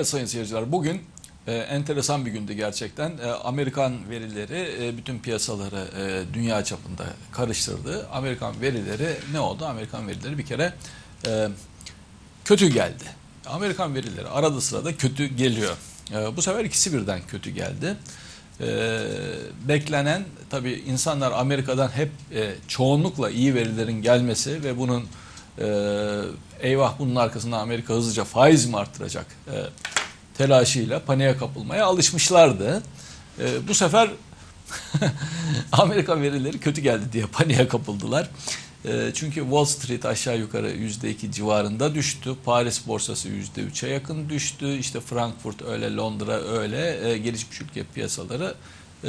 Evet sayın seyirciler bugün e, enteresan bir gündü gerçekten. E, Amerikan verileri e, bütün piyasaları e, dünya çapında karıştırdı. Amerikan verileri ne oldu? Amerikan verileri bir kere e, kötü geldi. Amerikan verileri arada sırada kötü geliyor. E, bu sefer ikisi birden kötü geldi. E, beklenen tabii insanlar Amerika'dan hep e, çoğunlukla iyi verilerin gelmesi ve bunun e, eyvah bunun arkasında Amerika hızlıca faiz mi arttıracak e, telaşıyla paniğe kapılmaya alışmışlardı. E, bu sefer Amerika verileri kötü geldi diye paniğe kapıldılar. E, çünkü Wall Street aşağı yukarı %2 civarında düştü. Paris borsası %3'e yakın düştü. İşte Frankfurt öyle, Londra öyle. E, gelişmiş ülke piyasaları e,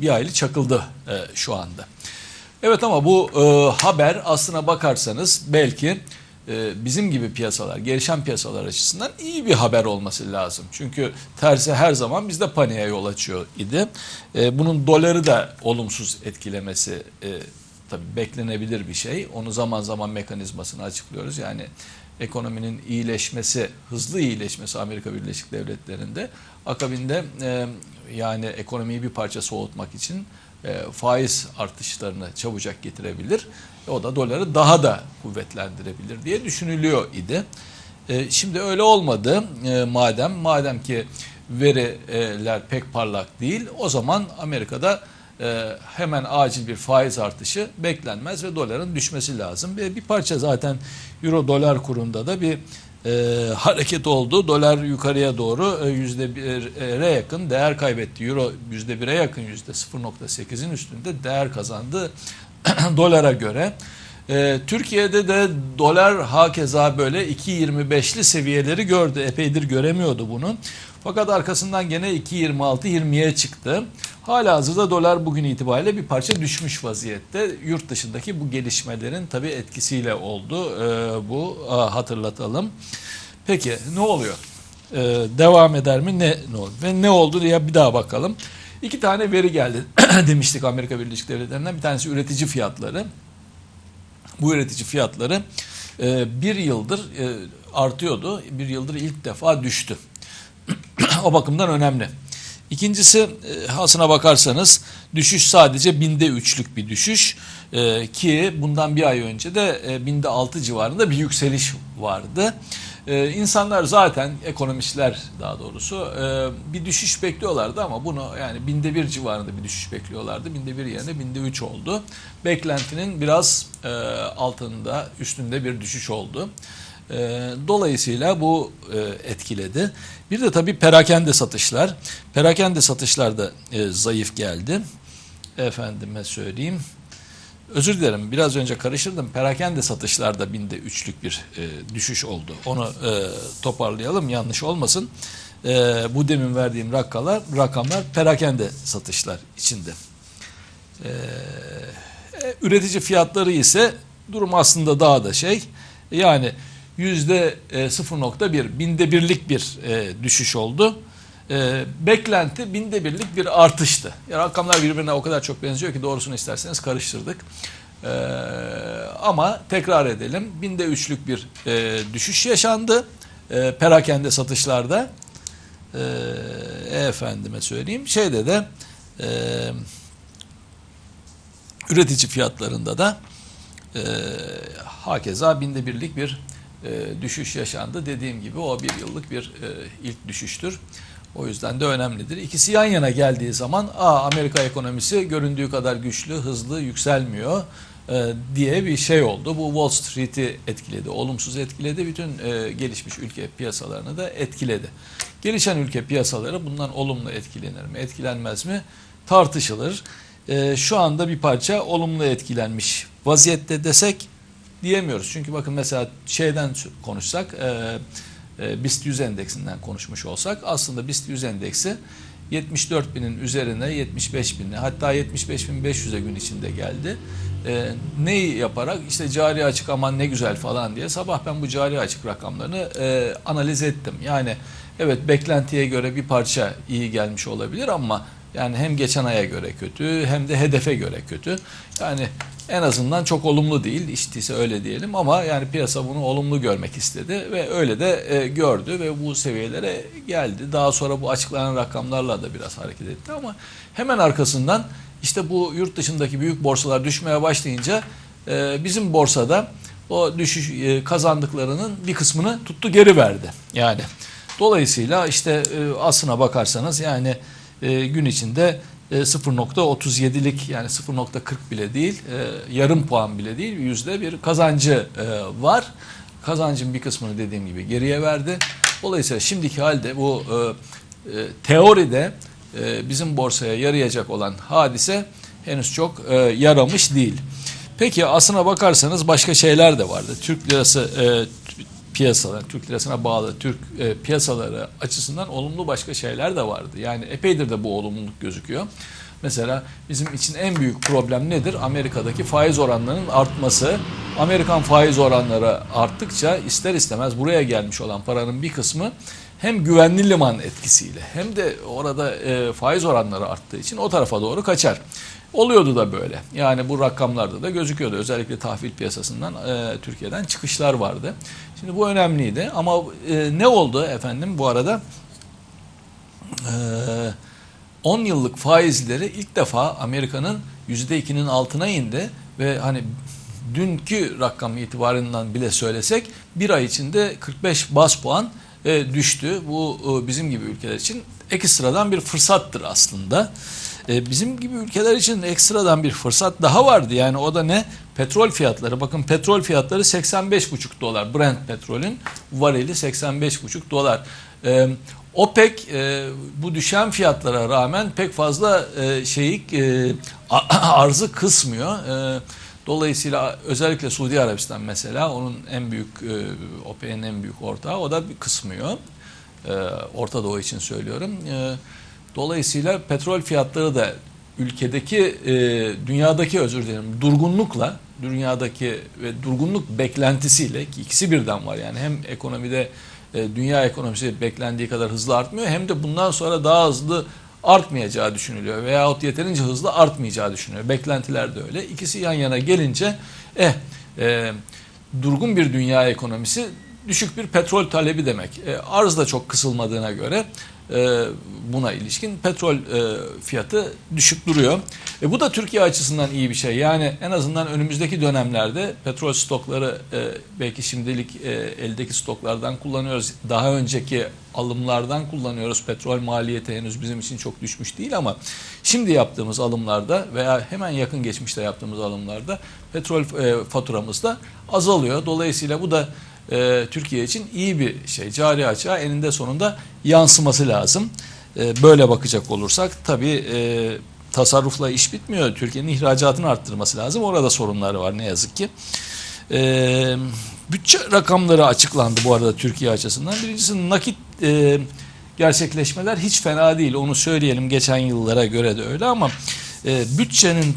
bir aylı çakıldı e, şu anda. Evet ama bu e, haber aslına bakarsanız belki bizim gibi piyasalar, gelişen piyasalar açısından iyi bir haber olması lazım. Çünkü tersi her zaman bizde paniğe yol açıyor idi. E, bunun doları da olumsuz etkilemesi e, tabii beklenebilir bir şey. Onu zaman zaman mekanizmasını açıklıyoruz. Yani ekonominin iyileşmesi, hızlı iyileşmesi Amerika Birleşik Devletleri'nde akabinde e, yani ekonomiyi bir parça soğutmak için e, faiz artışlarını çabucak getirebilir. E, o da doları daha da kuvvetlendirebilir diye düşünülüyor idi. E, şimdi öyle olmadı e, madem madem ki veriler pek parlak değil o zaman Amerika'da hemen acil bir faiz artışı beklenmez ve doların düşmesi lazım. Bir parça zaten euro dolar kurunda da bir hareket oldu. Dolar yukarıya doğru yüzde bire yakın değer kaybetti. Euro yüzde bire yakın yüzde 0.8'in üstünde değer kazandı dolara göre. E, Türkiye'de de dolar hakeza böyle 2.25'li seviyeleri gördü. Epeydir göremiyordu bunu. Fakat arkasından gene 2.26-20'ye çıktı. Hala hazırda dolar bugün itibariyle bir parça düşmüş vaziyette. Yurt dışındaki bu gelişmelerin tabii etkisiyle oldu. Ee, bu hatırlatalım. Peki ne oluyor? Ee, devam eder mi? Ne, ne oldu? Ve ne oldu diye bir daha bakalım. İki tane veri geldi demiştik Amerika Birleşik Devletleri'nden. Bir tanesi üretici fiyatları. Bu üretici fiyatları e, bir yıldır e, artıyordu. Bir yıldır ilk defa düştü. o bakımdan önemli. İkincisi e, aslına bakarsanız düşüş sadece binde üçlük bir düşüş ki bundan bir ay önce de binde altı civarında bir yükseliş vardı. E, insanlar zaten ekonomistler daha doğrusu e, bir düşüş bekliyorlardı ama bunu yani binde bir civarında bir düşüş bekliyorlardı. Binde bir yerine binde üç oldu. Beklentinin biraz e, altında üstünde bir düşüş oldu. E, dolayısıyla bu e, etkiledi. Bir de tabii perakende satışlar. Perakende satışlar da e, zayıf geldi. Efendime söyleyeyim. Özür dilerim biraz önce karıştırdım. Perakende satışlarda binde üçlük bir e, düşüş oldu. Onu e, toparlayalım yanlış olmasın. E, bu demin verdiğim rakamlar, rakamlar perakende satışlar içinde. E, e, üretici fiyatları ise durum aslında daha da şey. Yani yüzde 0.1 e, binde birlik bir e, düşüş oldu. E, beklenti binde birlik bir artıştı. Ya rakamlar birbirine o kadar çok benziyor ki doğrusunu isterseniz karıştırdık. ama tekrar edelim binde üçlük bir düşüş yaşandı perakende satışlarda. efendime söyleyeyim şeyde de üretici fiyatlarında da e, hakeza binde birlik bir e, düşüş yaşandı. Dediğim gibi o bir yıllık bir e, ilk düşüştür. O yüzden de önemlidir. İkisi yan yana geldiği zaman Aa, Amerika ekonomisi göründüğü kadar güçlü, hızlı yükselmiyor e, diye bir şey oldu. Bu Wall Street'i etkiledi, olumsuz etkiledi. Bütün e, gelişmiş ülke piyasalarını da etkiledi. Gelişen ülke piyasaları bundan olumlu etkilenir mi, etkilenmez mi tartışılır. E, şu anda bir parça olumlu etkilenmiş vaziyette desek diyemiyoruz. Çünkü bakın mesela şeyden konuşsak e, e, BIST 100 endeksinden konuşmuş olsak aslında BIST 100 endeksi 74 binin üzerine 75 binle hatta 75 bin 500'e gün içinde geldi. E, neyi yaparak işte cari açık aman ne güzel falan diye sabah ben bu cari açık rakamlarını e, analiz ettim. Yani evet beklentiye göre bir parça iyi gelmiş olabilir ama Yani hem geçen aya göre kötü hem de hedefe göre kötü. Yani en azından çok olumlu değil. İşteyse öyle diyelim ama yani piyasa bunu olumlu görmek istedi ve öyle de e, gördü ve bu seviyelere geldi. Daha sonra bu açıklanan rakamlarla da biraz hareket etti ama hemen arkasından işte bu yurt dışındaki büyük borsalar düşmeye başlayınca e, bizim borsada o düşüş e, kazandıklarının bir kısmını tuttu geri verdi. Yani dolayısıyla işte e, aslına bakarsanız yani e, gün içinde e, 0.37'lik yani 0.40 bile değil e, yarım puan bile değil yüzde bir kazancı e, var. Kazancın bir kısmını dediğim gibi geriye verdi. Dolayısıyla şimdiki halde bu teoride bizim borsaya yarayacak olan hadise henüz çok yaramış değil. Peki aslına bakarsanız başka şeyler de vardı. Türk lirası piyasalar, Türk lirasına bağlı Türk e, piyasaları açısından olumlu başka şeyler de vardı. Yani epeydir de bu olumluluk gözüküyor. Mesela bizim için en büyük problem nedir? Amerika'daki faiz oranlarının artması. Amerikan faiz oranları arttıkça ister istemez buraya gelmiş olan paranın bir kısmı hem güvenli liman etkisiyle hem de orada e, faiz oranları arttığı için o tarafa doğru kaçar. Oluyordu da böyle. Yani bu rakamlarda da gözüküyordu. Özellikle tahvil piyasasından e, Türkiye'den çıkışlar vardı. Şimdi bu önemliydi ama e, ne oldu efendim bu arada? E, 10 yıllık faizleri ilk defa Amerika'nın %2'nin altına indi ve hani dünkü rakam itibarından bile söylesek bir ay içinde 45 bas puan e, düştü. Bu e, bizim gibi ülkeler için ekstradan bir fırsattır aslında. E, bizim gibi ülkeler için ekstradan bir fırsat daha vardı. Yani o da ne? Petrol fiyatları. Bakın petrol fiyatları 85,5 dolar. Brent petrolün varili 85,5 dolar. E, OPEC e, bu düşen fiyatlara rağmen pek fazla e, şeyi arzı kısmıyor. Dolayısıyla özellikle Suudi Arabistan mesela onun en büyük OPEC'in en büyük ortağı o da kısmıyor. E, Orta Doğu için söylüyorum. E, dolayısıyla petrol fiyatları da ülkedeki e, dünyadaki özür dilerim durgunlukla dünyadaki ve durgunluk beklentisiyle ki ikisi birden var yani hem ekonomide e, dünya ekonomisi beklendiği kadar hızlı artmıyor hem de bundan sonra daha hızlı artmayacağı düşünülüyor veyahut yeterince hızlı artmayacağı düşünülüyor. Beklentiler de öyle. İkisi yan yana gelince eh e, durgun bir dünya ekonomisi düşük bir petrol talebi demek. E, arz da çok kısılmadığına göre e, buna ilişkin petrol e, fiyatı düşük duruyor. E, bu da Türkiye açısından iyi bir şey. Yani en azından önümüzdeki dönemlerde petrol stokları e, belki şimdilik e, eldeki stoklardan kullanıyoruz. Daha önceki alımlardan kullanıyoruz. Petrol maliyeti henüz bizim için çok düşmüş değil ama şimdi yaptığımız alımlarda veya hemen yakın geçmişte yaptığımız alımlarda petrol e, faturamız da azalıyor. Dolayısıyla bu da e, Türkiye için iyi bir şey. Cari açığa eninde sonunda yansıması lazım. E, böyle bakacak olursak tabii e, tasarrufla iş bitmiyor. Türkiye'nin ihracatını arttırması lazım. Orada sorunları var ne yazık ki. E, bütçe rakamları açıklandı bu arada Türkiye açısından. Birincisi nakit e, gerçekleşmeler hiç fena değil. Onu söyleyelim geçen yıllara göre de öyle ama e, bütçenin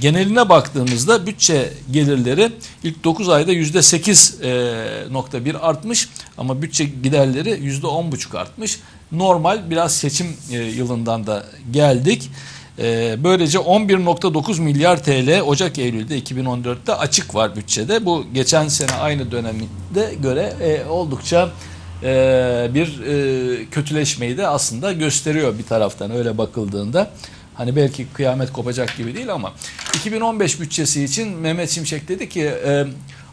geneline baktığımızda bütçe gelirleri ilk 9 ayda %8.1 e, artmış ama bütçe giderleri %10.5 artmış. Normal biraz seçim e, yılından da geldik. E, böylece 11.9 milyar TL Ocak-Eylül'de 2014'te açık var bütçede. Bu geçen sene aynı dönemde göre oldukça bir kötüleşmeyi de aslında gösteriyor bir taraftan öyle bakıldığında. Hani belki kıyamet kopacak gibi değil ama 2015 bütçesi için Mehmet Şimşek dedi ki e,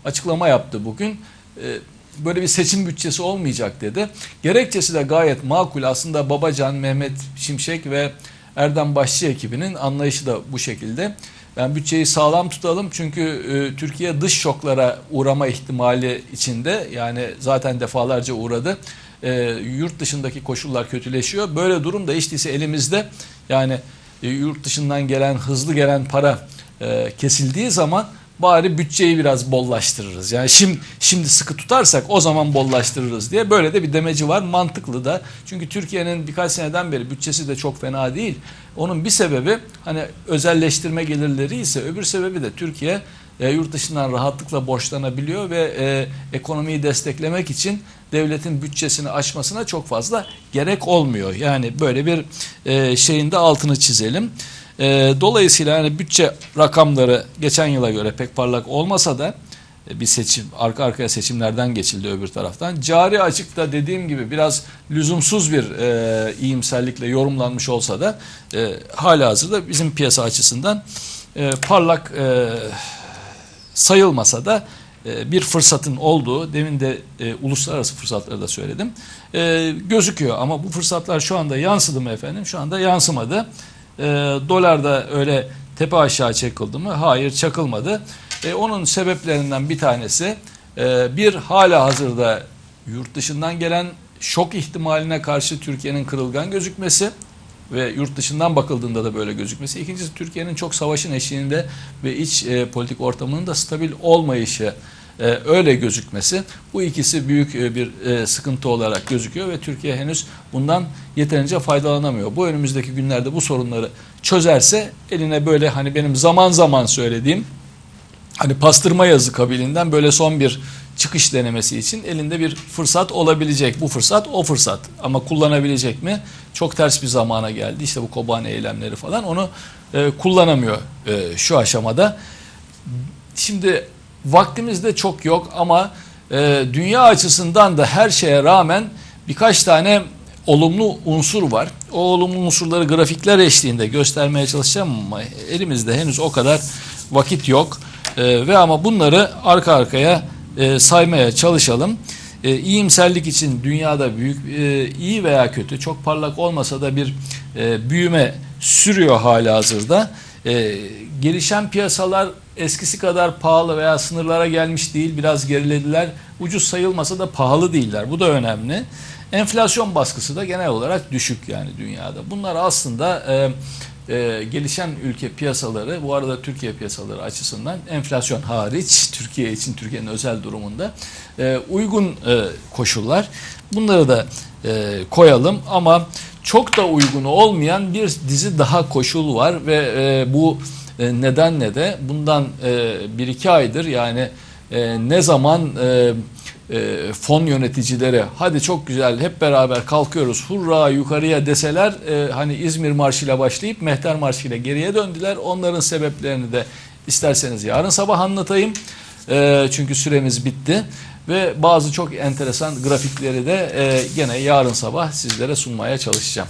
açıklama yaptı bugün. E, böyle bir seçim bütçesi olmayacak dedi. Gerekçesi de gayet makul. Aslında Babacan, Mehmet Şimşek ve Erdem Başçı ekibinin anlayışı da bu şekilde. Yani bütçeyi sağlam tutalım çünkü e, Türkiye dış şoklara uğrama ihtimali içinde yani zaten defalarca uğradı. E, yurt dışındaki koşullar kötüleşiyor. Böyle durumda işte ise elimizde yani e, yurt dışından gelen hızlı gelen para e, kesildiği zaman bari bütçeyi biraz bollaştırırız. Yani şimdi şimdi sıkı tutarsak o zaman bollaştırırız diye böyle de bir demeci var. Mantıklı da. Çünkü Türkiye'nin birkaç seneden beri bütçesi de çok fena değil. Onun bir sebebi hani özelleştirme gelirleri ise öbür sebebi de Türkiye e, yurt dışından rahatlıkla borçlanabiliyor ve e, ekonomiyi desteklemek için devletin bütçesini açmasına çok fazla gerek olmuyor. Yani böyle bir e, şeyin de altını çizelim. E, dolayısıyla yani bütçe rakamları geçen yıla göre pek parlak olmasa da e, bir seçim arka arkaya seçimlerden geçildi öbür taraftan. Cari açıkta dediğim gibi biraz lüzumsuz bir e, iyimserlikle yorumlanmış olsa da e, hala hazırda bizim piyasa açısından e, parlak e, sayılmasa da e, bir fırsatın olduğu demin de e, uluslararası fırsatları da söyledim. E, gözüküyor ama bu fırsatlar şu anda yansıdı mı efendim? Şu anda yansımadı. E, dolar da öyle tepe aşağı çakıldı mı? Hayır çakılmadı. E, onun sebeplerinden bir tanesi e, bir hala hazırda yurt dışından gelen şok ihtimaline karşı Türkiye'nin kırılgan gözükmesi ve yurt dışından bakıldığında da böyle gözükmesi. İkincisi Türkiye'nin çok savaşın eşiğinde ve iç e, politik ortamının da stabil olmayışı e, öyle gözükmesi. Bu ikisi büyük e, bir e, sıkıntı olarak gözüküyor ve Türkiye henüz bundan yeterince faydalanamıyor. Bu önümüzdeki günlerde bu sorunları çözerse eline böyle hani benim zaman zaman söylediğim hani pastırma yazı kabilinden böyle son bir çıkış denemesi için elinde bir fırsat olabilecek. Bu fırsat o fırsat ama kullanabilecek mi? Çok ters bir zamana geldi. İşte bu Kobane eylemleri falan onu e, kullanamıyor e, şu aşamada. Şimdi vaktimiz de çok yok ama e, dünya açısından da her şeye rağmen birkaç tane olumlu unsur var. O olumlu unsurları grafikler eşliğinde göstermeye çalışacağım ama elimizde henüz o kadar vakit yok. E, ve ama bunları arka arkaya e, saymaya çalışalım. E, iyimserlik için dünyada büyük e, iyi veya kötü çok parlak olmasa da bir e, büyüme sürüyor hala hazırda. E, gelişen piyasalar eskisi kadar pahalı veya sınırlara gelmiş değil biraz gerilediler. Ucuz sayılmasa da pahalı değiller bu da önemli. Enflasyon baskısı da genel olarak düşük yani dünyada. Bunlar aslında e, e, gelişen ülke piyasaları bu arada Türkiye piyasaları açısından enflasyon hariç Türkiye için Türkiye'nin özel durumunda e, uygun e, koşullar. Bunları da e, koyalım ama çok da uygun olmayan bir dizi daha koşul var ve e, bu e, nedenle de bundan e, bir iki aydır yani e, ne zaman e, e, fon yöneticileri hadi çok güzel hep beraber kalkıyoruz hurra yukarıya deseler e, hani İzmir Marşı'yla başlayıp Mehter Marşı'yla geriye döndüler. Onların sebeplerini de isterseniz yarın sabah anlatayım. E, çünkü süremiz bitti ve bazı çok enteresan grafikleri de e, gene yarın sabah sizlere sunmaya çalışacağım.